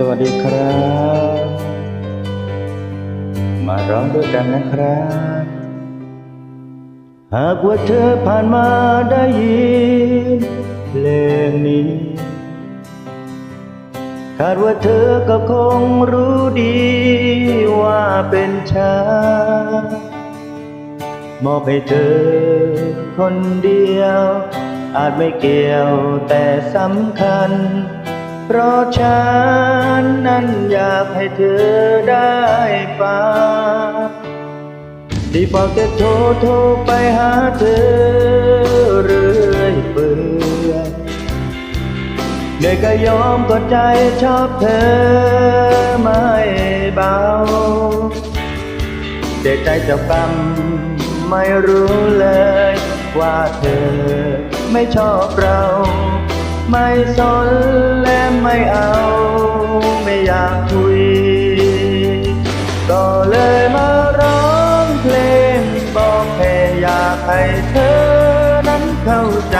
สวัสดีครับ มาร้องด้วยกันนะครับ หากว่าเธอผ่านมาได้ยินเพลงนี้คาดว่าเธอก็คงรู้ดีว่าเป็นฉันมอบให้เธอคนเดียว อาจไม่เกี่ยวแต่สำคัญ เพราะฉันนั้นอยากให้เธอได้ฟังที่เฝ้าแต่โทรโทรไปหาเธอเรื่อยเปื่อยเหนื่อยก็ยอมก็ใจชอบเธอไม่เบาแต่ใจเจะกรรมไม่รู้เลย ว่าเธอไม่ชอบเรา ไม่สนแล ไม่เอา ไม่อยากคุย ก็เลยมาร้องเพลงบอกแค่อยากให้เธอนั้นเข้าใจ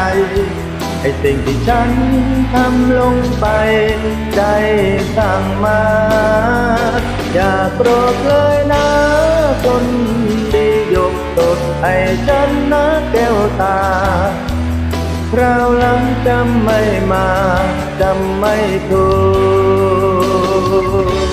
ไอ้สิ่งที่ฉันทำลงไปใจสั่งมา อย่าโกรธเลยนะคนดียกตดให้ฉันนะแก้วตา คราวหลังจำไม่มาจำไม่ถูก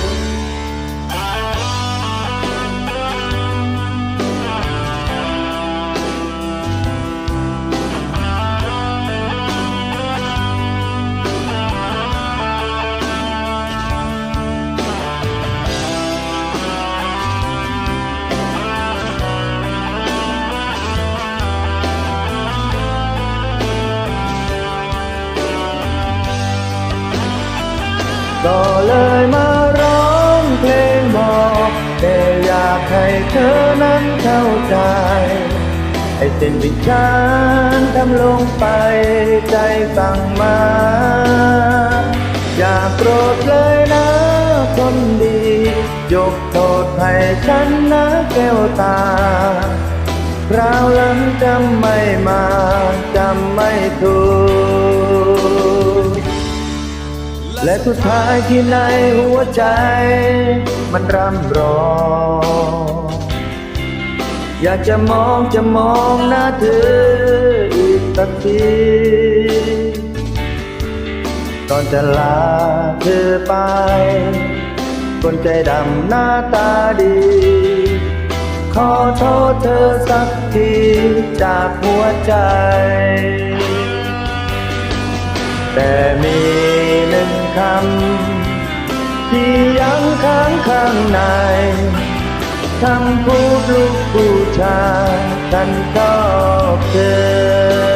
ก็เลยมาร้องเพลงบอกแต่อยากให้เธอนั้นเข้าใจไอ้สิ่งที่ฉันทำลงไปใจสั่งมา อย่าโกรธเลยนะคนดี ยกโทษให้ฉันนะแก้วตาคราวหลังจำไม่มาจำไม่ และสุดท้ายที่ในหัวใจ มันร่ำร้องอยากจะมองจะมองหน้าเธออีกสักทีก่อนจะลาเธอไป คนใจดำหน้าตาดี ขอโทษเธอสักทีจากหัวใจ แต่มี คำที่ยังค้างข้างในคำพูดลูกผู้ชายฉันชอบเธอ